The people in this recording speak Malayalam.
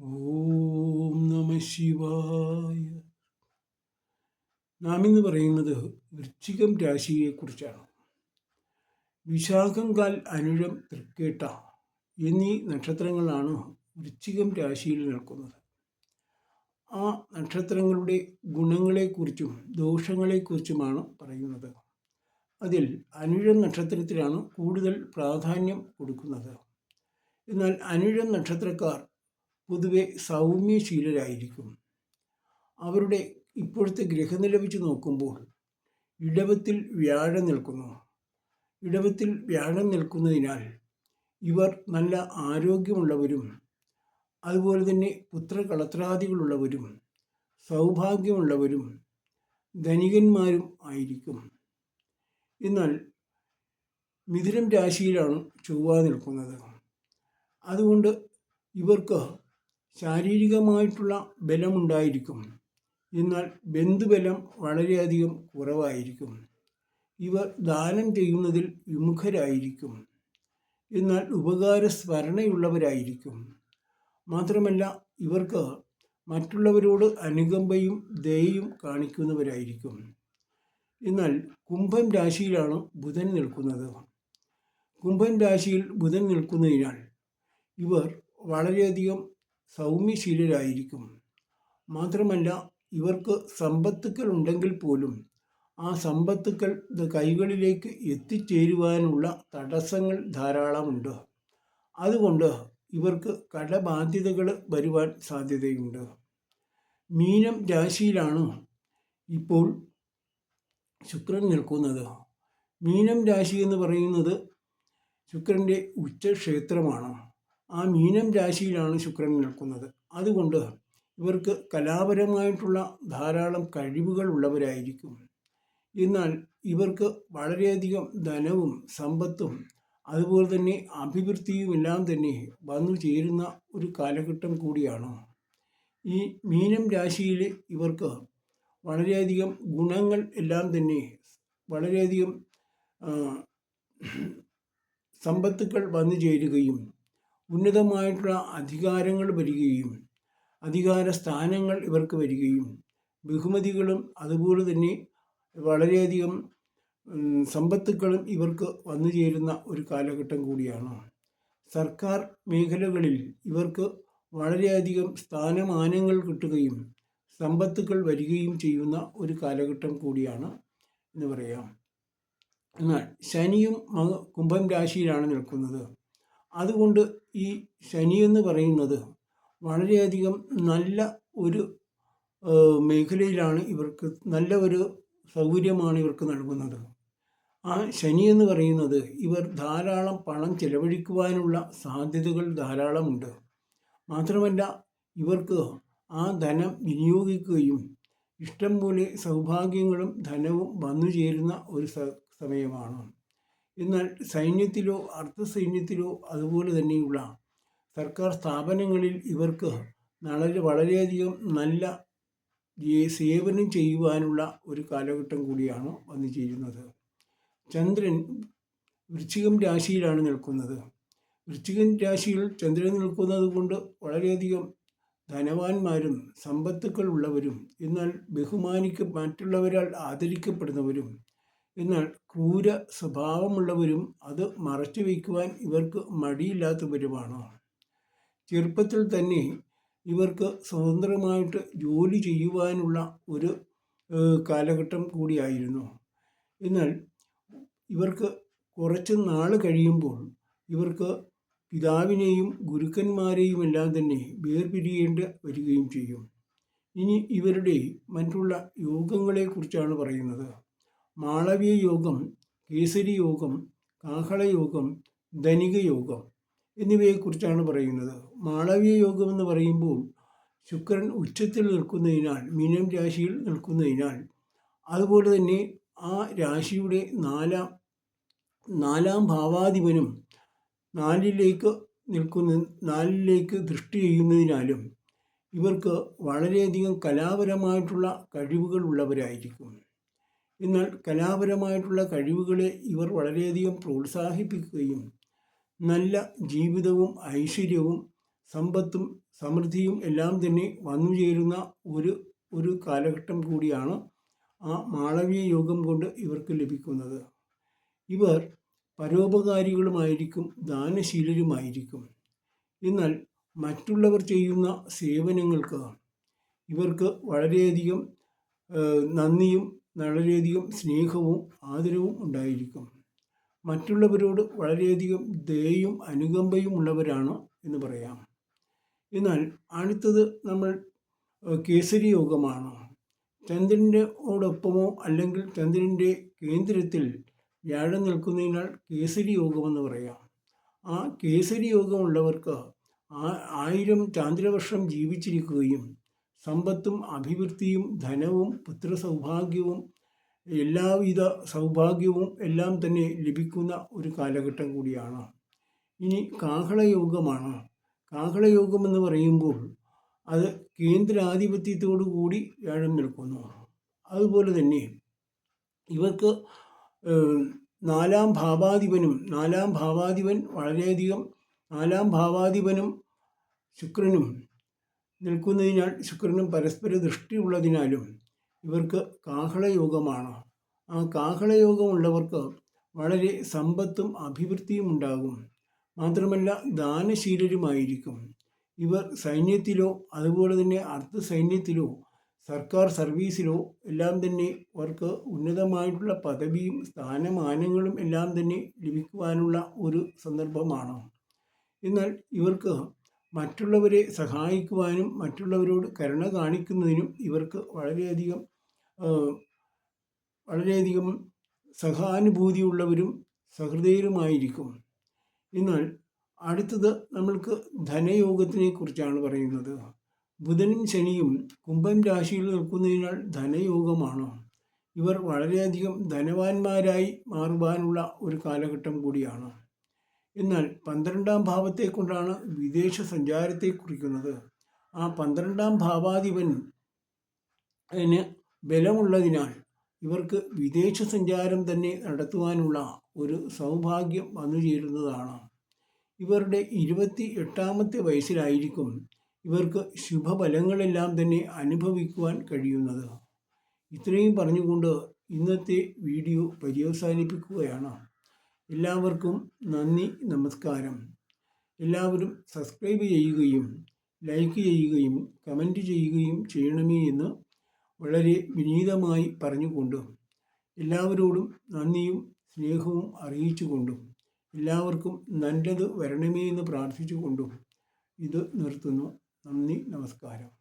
ഓം നമ ശിവായ. നാം ഇന്ന് പറയുന്നത് വൃശ്ചികം രാശിയെക്കുറിച്ചാണ്. വിശാഖം കാൽ അനുഴം തൃക്കേട്ട എന്നീ നക്ഷത്രങ്ങളാണ് വൃശ്ചികം രാശിയിൽ നിൽക്കുന്നത്. ആ നക്ഷത്രങ്ങളുടെ ഗുണങ്ങളെക്കുറിച്ചും ദോഷങ്ങളെക്കുറിച്ചുമാണ് പറയുന്നത്. അതിൽ അനുഴം നക്ഷത്രത്തിലാണ് കൂടുതൽ പ്രാധാന്യം കൊടുക്കുന്നത്. എന്നാൽ അനുഴം നക്ഷത്രക്കാർ പൊതുവെ സൗമ്യശീലരായിരിക്കും. അവരുടെ ഇപ്പോഴത്തെ ഗ്രഹനില വെച്ച് നോക്കുമ്പോൾ ഇടവത്തിൽ വ്യാഴം നിൽക്കുന്നു. ഇടവത്തിൽ വ്യാഴം നിൽക്കുന്നതിനാൽ ഇവർ നല്ല ആരോഗ്യമുള്ളവരും അതുപോലെ തന്നെ പുത്രകളത്രാദികളുള്ളവരും സൗഭാഗ്യമുള്ളവരും ധനികന്മാരും ആയിരിക്കും. എന്നാൽ മിഥുനം രാശിയിലാണ് ചൊവ്വ നിൽക്കുന്നത്. അതുകൊണ്ട് ഇവർക്ക് ശാരീരികമായിട്ടുള്ള ബലമുണ്ടായിരിക്കും. എന്നാൽ ബന്ധുബലം വളരെയധികം കുറവായിരിക്കും. ഇവർ ദാനം ചെയ്യുന്നതിൽ വിമുഖരായിരിക്കും. എന്നാൽ ഉപകാര സ്മരണയുള്ളവരായിരിക്കും. മാത്രമല്ല ഇവർക്ക് മറ്റുള്ളവരോട് അനുകമ്പയും ദയയും കാണിക്കുന്നവരായിരിക്കും. എന്നാൽ കുംഭം രാശിയിലാണ് ബുധൻ നിൽക്കുന്നത്. കുംഭൻ രാശിയിൽ ബുധൻ നിൽക്കുന്നതിനാൽ ഇവർ വളരെയധികം സൗമ്യശീലരായിരിക്കും. മാത്രമല്ല ഇവർക്ക് സമ്പത്തുക്കൾ ഉണ്ടെങ്കിൽ പോലും ആ സമ്പത്തുക്കൾ കൈകളിലേക്ക് എത്തിച്ചേരുവാനുള്ള തടസ്സങ്ങൾ ധാരാളമുണ്ട്. അതുകൊണ്ട് ഇവർക്ക് കടബാധ്യതകൾ വരുവാൻ സാധ്യതയുണ്ട്. മീനം രാശിയിലാണ് ഇപ്പോൾ ശുക്രൻ നിൽക്കുന്നത്. മീനം രാശി എന്ന് പറയുന്നത് ശുക്രന്റെ ഉച്ചക്ഷേത്രമാണ്. ആ മീനം രാശിയിലാണ് ശുക്രൻ നിൽക്കുന്നത്. അതുകൊണ്ട് ഇവർക്ക് കലാപരമായിട്ടുള്ള ധാരാളം കഴിവുകൾ ഉള്ളവരായിരിക്കും. എന്നാൽ ഇവർക്ക് വളരെയധികം ധനവും സമ്പത്തും അതുപോലെ തന്നെ അഭിവൃദ്ധിയുമെല്ലാം തന്നെ വന്നു ചേരുന്ന ഒരു കാലഘട്ടം കൂടിയാണ്. ഈ മീനം രാശിയിൽ ഇവർക്ക് വളരെയധികം ഗുണങ്ങൾ എല്ലാം തന്നെ വളരെയധികം സമ്പത്തുക്കൾ വന്നു ചേരുകയും ഉന്നതമായിട്ടുള്ള അധികാരങ്ങൾ വരികയും അധികാര സ്ഥാനങ്ങൾ ഇവർക്ക് വരികയും ബഹുമതികളും അതുപോലെ തന്നെ വളരെയധികം സമ്പത്തുക്കളും ഇവർക്ക് വന്നു ചേരുന്ന ഒരു കാലഘട്ടം കൂടിയാണ്. സർക്കാർ മേഖലകളിൽ ഇവർക്ക് വളരെയധികം സ്ഥാനമാനങ്ങൾ കിട്ടുകയും സമ്പത്തുക്കൾ വരികയും ചെയ്യുന്ന ഒരു കാലഘട്ടം കൂടിയാണ് എന്ന് പറയാം. എന്നാൽ ശനിയും കുംഭം രാശിയിലാണ് നിൽക്കുന്നത്. അതുകൊണ്ട് ഈ ശനി എന്ന് പറയുന്നത് വളരെയധികം നല്ല ഒരു മേഖലയിലാണ് ഇവർക്ക് നല്ല ഒരു സൗകര്യമാണ് ഇവർക്ക് നൽകുന്നത്. ആ ശനി എന്ന് പറയുന്നത് ഇവർ ധാരാളം പണം ചെലവഴിക്കുവാനുള്ള സാധ്യതകൾ ധാരാളമുണ്ട്. മാത്രമല്ല ഇവർക്ക് ആ ധനം വിനിയോഗിക്കുകയും ഇഷ്ടം പോലെ സൗഭാഗ്യങ്ങളും ധനവും വന്നു ചേരുന്ന ഒരു സമയമാണ്. എന്നാൽ സൈന്യത്തിലോ അർദ്ധസൈന്യത്തിലോ അതുപോലെ തന്നെയുള്ള സർക്കാർ സ്ഥാപനങ്ങളിൽ ഇവർക്ക് വളരെ വളരെയധികം നല്ല സേവനം ചെയ്യുവാനുള്ള ഒരു കാലഘട്ടം കൂടിയാണ് വന്നു ചേരുന്നത് ചന്ദ്രൻ വൃശ്ചികം രാശിയിലാണ് നിൽക്കുന്നത്. വൃശ്ചികം രാശിയിൽ ചന്ദ്രൻ നിൽക്കുന്നത് കൊണ്ട് വളരെയധികം ധനവാന്മാരും സമ്പത്തുക്കൾ ഉള്ളവരും എന്നാൽ ബഹുമാനിക്ക മറ്റുള്ളവരാൽ ആദരിക്കപ്പെടുന്നവരും എന്നാൽ ക്രൂര സ്വഭാവമുള്ളവരും അത് മറച്ചു വയ്ക്കുവാൻ ഇവർക്ക് മടിയില്ലാത്തവരുമാണ്? ചെറുപ്പത്തിൽ തന്നെ ഇവർക്ക് സ്വതന്ത്രമായിട്ട് ജോലി ചെയ്യുവാനുള്ള ഒരു കാലഘട്ടം കൂടിയായിരുന്നു. എന്നാൽ ഇവർക്ക് കുറച്ച് നാൾ കഴിയുമ്പോൾ ഇവർക്ക് പിതാവിനെയും ഗുരുക്കന്മാരെയും എല്ലാം തന്നെ വേർപിരിയേണ്ടി വരികയും ചെയ്യും. ഇനി ഇവരുടെ മറ്റുള്ള യോഗങ്ങളെക്കുറിച്ചാണ് പറയുന്നത്. മാളവ്യ യോഗം കേസരി യോഗം കാഹളയോഗം ധനിക യോഗം എന്നിവയെക്കുറിച്ചാണ് പറയുന്നത്. മാളവീയ യോഗം എന്ന് പറയുമ്പോൾ ശുക്രൻ ഉച്ചത്തിൽ നിൽക്കുന്നതിനാൽ മീനം രാശിയിൽ നിൽക്കുന്നതിനാൽ അതുപോലെ തന്നെ ആ രാശിയുടെ നാലാം നാലാം ഭാവാധിപനും നാലിലേക്ക് നിൽക്കുന്ന നാലിലേക്ക് ദൃഷ്ടി ചെയ്യുന്നതിനാലും ഇവർക്ക് വളരെയധികം കലാപരമായിട്ടുള്ള കഴിവുകൾ ഉള്ളവരായിരിക്കും. എന്നാൽ കലാപരമായിട്ടുള്ള കഴിവുകളെ ഇവർ വളരെയധികം പ്രോത്സാഹിപ്പിക്കുകയും നല്ല ജീവിതവും ഐശ്വര്യവും സമ്പത്തും സമൃദ്ധിയും എല്ലാം തന്നെ വന്നു ചേരുന്ന ഒരു ഒരു കാലഘട്ടം കൂടിയാണ് ആ മാളവീയ യോഗം കൊണ്ട് ഇവർക്ക് ലഭിക്കുന്നത്. ഇവർ പരോപകാരികളുമായിരിക്കും ദാനശീലരുമായിരിക്കും. എന്നാൽ മറ്റുള്ളവർ ചെയ്യുന്ന സേവനങ്ങൾക്ക് ഇവർക്ക് വളരെയധികം നന്ദിയും വളരെയധികം സ്നേഹവും ആദരവും ഉണ്ടായിരിക്കും. മറ്റുള്ളവരോട് വളരെയധികം ദയയും അനുകമ്പയും ഉള്ളവരാണ് എന്ന് പറയാം. എന്നാൽ അടുത്തത് നമ്മൾ കേസരി യോഗമാണ്. ചന്ദ്രന്റെ ഓടൊപ്പമോ അല്ലെങ്കിൽ ചന്ദ്രന്റെ കേന്ദ്രത്തിൽ വ്യാഴം നിൽക്കുന്നതിനാൽ കേസരി യോഗമെന്ന് പറയാം. ആ കേസരി യോഗമുള്ളവർക്ക് ആ ആയിരം ചാന്ദ്രവർഷം ജീവിച്ചിരിക്കുകയും സമ്പത്തും അഭിവൃദ്ധിയും ധനവും പുത്രസൗഭാഗ്യവും എല്ലാവിധ സൗഭാഗ്യവും എല്ലാം തന്നെ ലഭിക്കുന്ന ഒരു കാലഘട്ടം കൂടിയാണ്. ഇനി കാഹളയോഗമാണ്. കാഹളയോഗം എന്ന് പറയുമ്പോൾ അത് കേന്ദ്രാധിപത്യത്തോടു കൂടി വ്യാഴം നിൽക്കുന്നു. അതുപോലെ തന്നെ ഇവർക്ക് നാലാം ഭാവാധിപനും നാലാം ഭാവാധിപൻ വളരെയധികം നാലാം ഭാവാധിപനും ശുക്രനും നിൽക്കുന്നതിനാൽ ശുക്രനും പരസ്പര ദൃഷ്ടിയുള്ളതിനാലും ഇവർക്ക് കാഹളയോഗമാണ്? ആ കാഹളയോഗമുള്ളവർക്ക് വളരെ സമ്പത്തും അഭിവൃദ്ധിയും ഉണ്ടാകും. മാത്രമല്ല ദാനശീലരുമായിരിക്കും. ഇവർ സൈന്യത്തിലോ അതുപോലെ തന്നെ അർദ്ധ സൈന്യത്തിലോ സർക്കാർ സർവീസിലോ എല്ലാം തന്നെ അവർക്ക് ഉന്നതമായിട്ടുള്ള പദവിയും സ്ഥാനമാനങ്ങളും എല്ലാം തന്നെ ലഭിക്കുവാനുള്ള ഒരു സന്ദർഭമാണ്? എന്നാൽ ഇവർക്ക് മറ്റുള്ളവരെ സഹായിക്കുവാനും മറ്റുള്ളവരോട് കരുണ കാണിക്കുന്നതിനും ഇവർക്ക് വളരെയധികം വളരെയധികം സഹാനുഭൂതിയുള്ളവരും സഹൃദയരുമായിരിക്കും. എന്നാൽ അടുത്തത് നമ്മൾക്ക് ധനയോഗത്തിനെ കുറിച്ചാണ് പറയുന്നത്. ബുധനും ശനിയും കുംഭം രാശിയിൽ നിൽക്കുന്നതിനാൽ ധനയോഗമാണ്. ഇവർ വളരെയധികം ധനവാന്മാരായി മാറുവാനുള്ള ഒരു കാലഘട്ടം കൂടിയാണ്. എന്നാൽ പന്ത്രണ്ടാം ഭാവത്തെ കൊണ്ടാണ് വിദേശ സഞ്ചാരത്തെ കുറിക്കുന്നത് ആ പന്ത്രണ്ടാം ഭാവാധിപൻ ബലമുള്ളതിനാൽ ഇവർക്ക് വിദേശ സഞ്ചാരം തന്നെ നടത്തുവാനുള്ള ഒരു സൗഭാഗ്യം വന്നു ചേരുന്നതാണ്. ഇവരുടെ ഇരുപത്തി എട്ടാമത്തെ വയസ്സിലായിരിക്കും ഇവർക്ക് ശുഭഫലങ്ങളെല്ലാം തന്നെ അനുഭവിക്കുവാൻ കഴിയുന്നത്. ഇത്രയും പറഞ്ഞുകൊണ്ട് ഇന്നത്തെ വീഡിയോ പര്യവസാനിപ്പിക്കുകയാണ്. എല്ലാവർക്കും നന്ദി നമസ്കാരം. എല്ലാവരും സബ്സ്ക്രൈബ് ചെയ്യുകയും ലൈക്ക് ചെയ്യുകയും കമന്റ് ചെയ്യുകയും ചെയ്യണമേ എന്ന് വളരെ വിനീതമായി പറഞ്ഞുകൊണ്ടും എല്ലാവരോടും നന്ദിയും സ്നേഹവും അറിയിച്ചുകൊണ്ടും എല്ലാവർക്കും നല്ലത് വരണമേ എന്ന് പ്രാർത്ഥിച്ചുകൊണ്ടും ഇത് നിർത്തുന്നു. നന്ദി നമസ്കാരം.